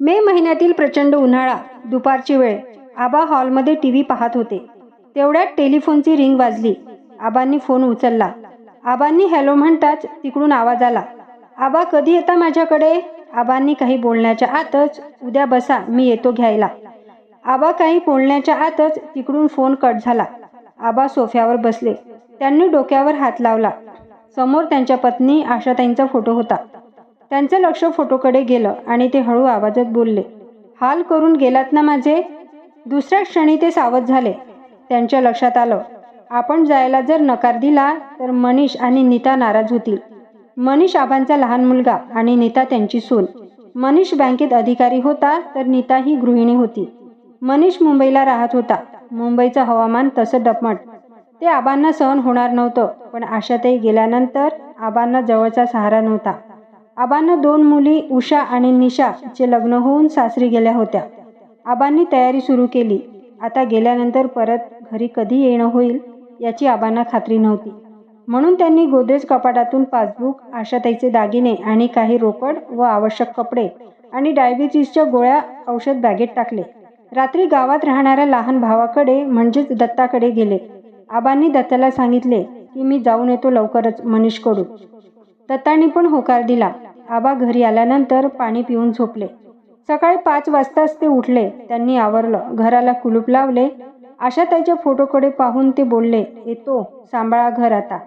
मे महिन्यातील प्रचंड उन्हाळा दुपारची वेळ आबा हॉलमध्ये टी व्ही पाहत होते. तेवढ्यात टेलिफोनची रिंग वाजली. आबांनी फोन उचलला. आबांनी हॅलो म्हणताच तिकडून आवाज आला. आबा कधी येता माझ्याकडे? आबांनी काही बोलण्याच्या आतच उद्या बसा मी येतो घ्यायला. आबा काही बोलण्याच्या आतच तिकडून फोन कट झाला. आबा सोफ्यावर बसले. त्यांनी डोक्यावर हात लावला. समोर त्यांच्या पत्नी आशाताईंचा फोटो होता. त्यांचं लक्ष फोटोकडे गेलं आणि ते हळू आवाजात बोलले हाल करून गेलात ना माझे? दुसऱ्या क्षणी ते सावध झाले. त्यांच्या लक्षात आलं आपण जायला जर नकार दिला तर मनीष आणि नीता नाराज होतील. मनीष आबांचा लहान मुलगा आणि नीता त्यांची सून. मनीष बँकेत अधिकारी होता तर नीता ही गृहिणी होती. मनीष मुंबईला राहत होता. मुंबईचं हवामान तसं डपमट. ते आबांना सहन होणार नव्हतं पण आशाताई गेल्यानंतर आबांना जवळचा सहारा नव्हता. आबांना दोन मुली उषा आणि निशा चे लग्न होऊन सासरी गेल्या होत्या. आबांनी तयारी सुरू केली. आता गेल्यानंतर परत घरी कधी येणं होईल याची आबांना खात्री नव्हती. म्हणून त्यांनी गोदरेज कपाटातून पासबुक आशाताईचे दागिने आणि काही रोकड व आवश्यक कपडे आणि डायबिटीसच्या गोळ्या औषध बॅगेत टाकले. रात्री गावात राहणाऱ्या लहान भावाकडे म्हणजेच दत्ताकडे गेले. आबांनी दत्ताला सांगितले की मी जाऊन येतो लवकरच मनीषकडून. दत्तानी पण होकार दिला. आबा घरी आल्यानंतर पाणी पिऊन झोपले. सकाळी पाच वाजताच ते उठले. त्यांनी आवरलं. घराला कुलूप लावले. आशाताईच्या फोटोकडे पाहून ते बोलले येतो. सांभाळा घर आता.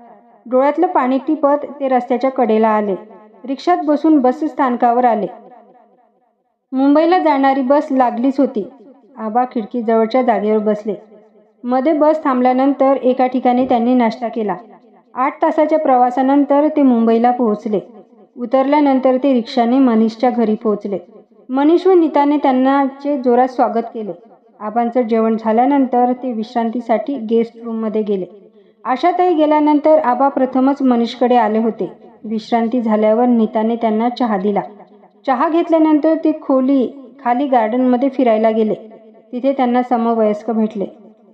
डोळ्यातलं पाणी टिपत ते रस्त्याच्या कडेला आले. रिक्षात बसून बस स्थानकावर आले. मुंबईला जाणारी बस लागलीच होती. आबा खिडकीजवळच्या जागेवर बसले. मध्ये बस थांबल्यानंतर एका ठिकाणी त्यांनी नाश्ता केला. आठ तासाच्या प्रवासानंतर ते मुंबईला पोहोचले. उतरल्यानंतर ते रिक्षाने मनीषच्या घरी पोहोचले. मनीष व नीताने त्यांनाचे जोरात स्वागत केले. आबांचं जेवण झाल्यानंतर ते विश्रांतीसाठी गेस्ट रूममध्ये गेले. आशाताई गेल्यानंतर आबा प्रथमच मनीषकडे आले होते. विश्रांती झाल्यावर नीताने त्यांना चहा दिला. चहा घेतल्यानंतर ते खोली खाली गार्डनमध्ये फिरायला गेले. तिथे त्यांना समवयस्क भेटले.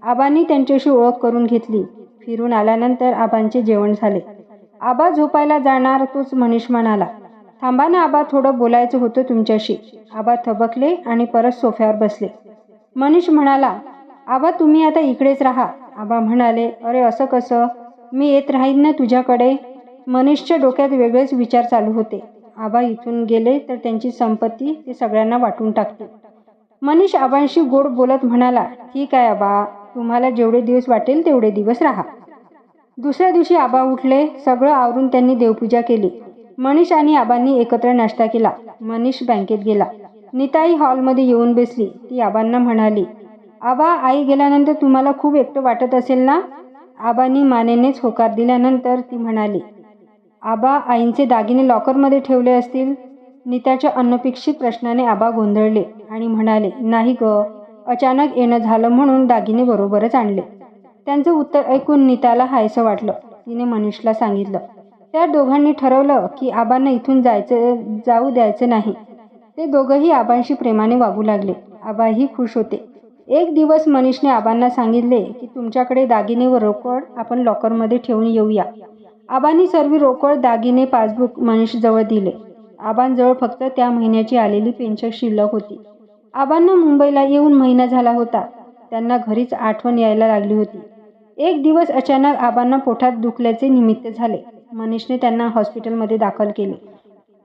आबांनी त्यांच्याशी ओळख करून घेतली. फिरून आल्यानंतर आबांचे जेवण झाले. आबा झोपायला जाणार तोच मनीष म्हणाला. थांबा ना आबा थोडं बोलायचं होतं तुमच्याशी. आबा थबकले आणि परत सोफ्यावर बसले. मनीष म्हणाला आबा तुम्ही आता इकडेच राहा. आबा म्हणाले अरे असं कसं? मी येत राहीन ना तुझ्याकडे? मनीषच्या डोक्यात वेगळेच विचार चालू होते. आबा इथून गेले तर त्यांची संपत्ती ते सगळ्यांना वाटून टाकते. मनीष आबांशी गोड बोलत म्हणाला ठीक आहे आबा तुम्हाला जेवढे दिवस वाटेल तेवढे दिवस राहा. दुसऱ्या दिवशी आबा उठले सगळं आवरून त्यांनी देवपूजा केली. मनीष आणि आबांनी एकत्र नाश्ता केला. मनीष बँकेत गेला. नीताई हॉलमध्ये येऊन बसली. ती आबांना म्हणाली आबा आई गेल्यानंतर तुम्हाला खूप एकटं वाटत असेल ना? आबांनी मानेनेच होकार दिल्यानंतर ती म्हणाली आबा आईंचे दागिने लॉकरमध्ये ठेवले असतील. नीताच्या अनपेक्षित प्रश्नाने आबा गोंधळले आणि म्हणाले नाही ग अचानक येणं झालं म्हणून दागिने बरोबरच आणले. त्यांचं उत्तर ऐकून नीताला हायसं वाटलं. तिने मनीषला सांगितलं त्या दोघांनी ठरवलं की आबांना इथून जायचं जाऊ द्यायचं नाही. ते दोघंही आबांशी प्रेमाने वागू लागले. आबाही खुश होते. एक दिवस मनीषने आबांना सांगितले की तुमच्याकडे दागिने व रोकड आपण लॉकरमध्ये ठेवून येऊया. आबांनी सर्व रोकड दागिने पासबुक मनीषजवळ दिले. आबांजवळ फक्त त्या महिन्याची आलेली पेन्शन शिल्लक होती. आबांना मुंबईला येऊन महिना झाला होता. त्यांना घरीच आठवण यायला लागली होती. एक दिवस अचानक आबांना पोटात दुखल्याचे निमित्त झाले. मनीषने त्यांना हॉस्पिटलमध्ये दाखल केले.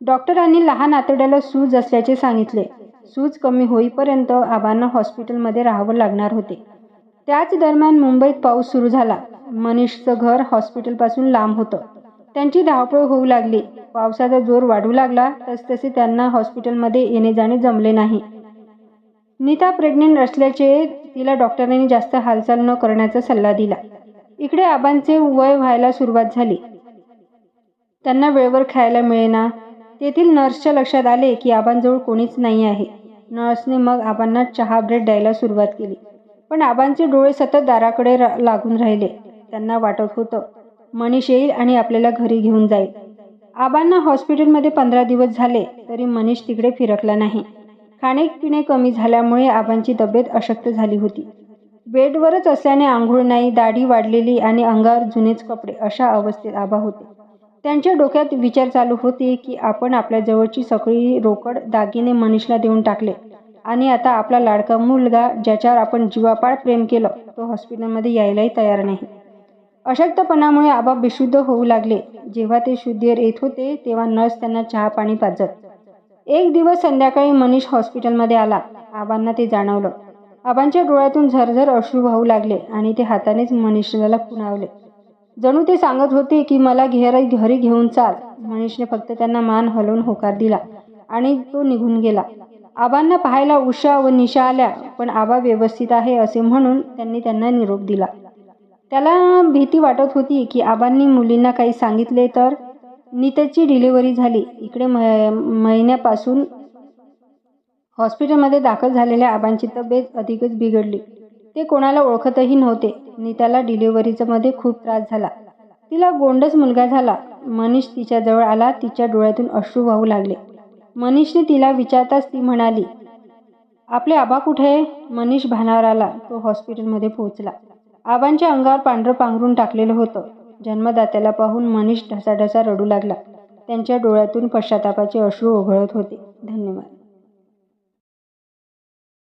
डॉक्टरांनी लहान आतड्याला सूज असल्याचे सांगितले. सूज कमी होईपर्यंत आबांना हॉस्पिटलमध्ये राहावं लागणार होते. त्याच दरम्यान मुंबईत पाऊस सुरू झाला. मनीषचं घर हॉस्पिटलपासून लांब होतं. त्यांची धावपळ होऊ लागली. पावसाचा जोर वाढू लागला. तसतसे त्यांना हॉस्पिटलमध्ये येणे जाणे जमले नाही. नीता प्रेग्नेंट असल्याचे तिला डॉक्टरांनी जास्त हालचाल न करण्याचा सल्ला दिला. इकडे आबांचे वय व्हायला सुरुवात झाली. त्यांना वेळेवर खायला मिळेना. तेथील नर्सच्या लक्षात आले की आबांजवळ कोणीच नाही आहे. नर्सने मग आबांना चहा ब्रेड द्यायला सुरुवात केली. पण आबांचे डोळे सतत दाराकडे रा लागून राहिले. त्यांना वाटत होतं मनीष येईल आणि आपल्याला घरी घेऊन जाईल. आबांना हॉस्पिटलमध्ये पंधरा दिवस झाले तरी मनीष तिकडे फिरकला नाही. खाणे पिणे कमी झाल्यामुळे आबांची तब्येत अशक्त झाली होती. बेडवरच असल्याने आंघोळ नाही दाढी वाढलेली आणि अंगावर जुनेच कपडे अशा अवस्थेत आबा होते. त्यांच्या डोक्यात विचार चालू होते की आपण आपल्या जवळची सगळी रोकड दागिने मनीषला देऊन टाकले आणि आता आपला लाडका मुलगा ज्याच्यावर आपण जीवापाड प्रेम केलं तो हॉस्पिटलमध्ये यायलाही तयार नाही. अशक्तपणामुळे आबा बेशुद्ध होऊ लागले. जेव्हा ते शुद्धीवर येत होते तेव्हा नर्स त्यांना चहा पाणी पाजत एक दिवस संध्याकाळी मनीष हॉस्पिटलमध्ये आला. आबांना ते जाणवलं. आबांच्या डोळ्यातून झरझर अश्रू वाहू लागले आणि ते हातानेच मनीषला पुणावले जणू ते सांगत होते की मला घेर घरी घेऊन चाल. मनीषने फक्त त्यांना मान हलवून होकार दिला आणि तो निघून गेला. आबांना पाहायला उषा व निशा आल्या पण आबा व्यवस्थित आहे असे म्हणून त्यांनी त्यांना निरोप दिला. त्याला भीती वाटत होती की आबांनी मुलींना काही सांगितले तर? नीताची डिलिव्हरी झाली. इकडे म महिन्यापासून हॉस्पिटलमध्ये दाखल झालेल्या आबांची तब्येत अधिकच बिघडली. ते कोणाला ओळखतही नव्हते. नीताला डिलिव्हरीचा मध्ये खूप त्रास झाला. तिला गोंडस मुलगा झाला. मनीष तिच्याजवळ आला. तिच्या डोळ्यातून अश्रू वाहू लागले. मनीषने तिला विचारताच ती म्हणाली आपले आबा कुठे आहे? मनीष भानावर आला. तो हॉस्पिटलमध्ये पोहोचला. आबांच्या अंगावर पांढरं पांघरून टाकलेलं होतं. जन्मदात्याला पाहून मनीष ढसाढसा रडू लागला. त्यांच्या डोळ्यातून पश्चातापाचे अश्रू ओघळत होते. धन्यवाद.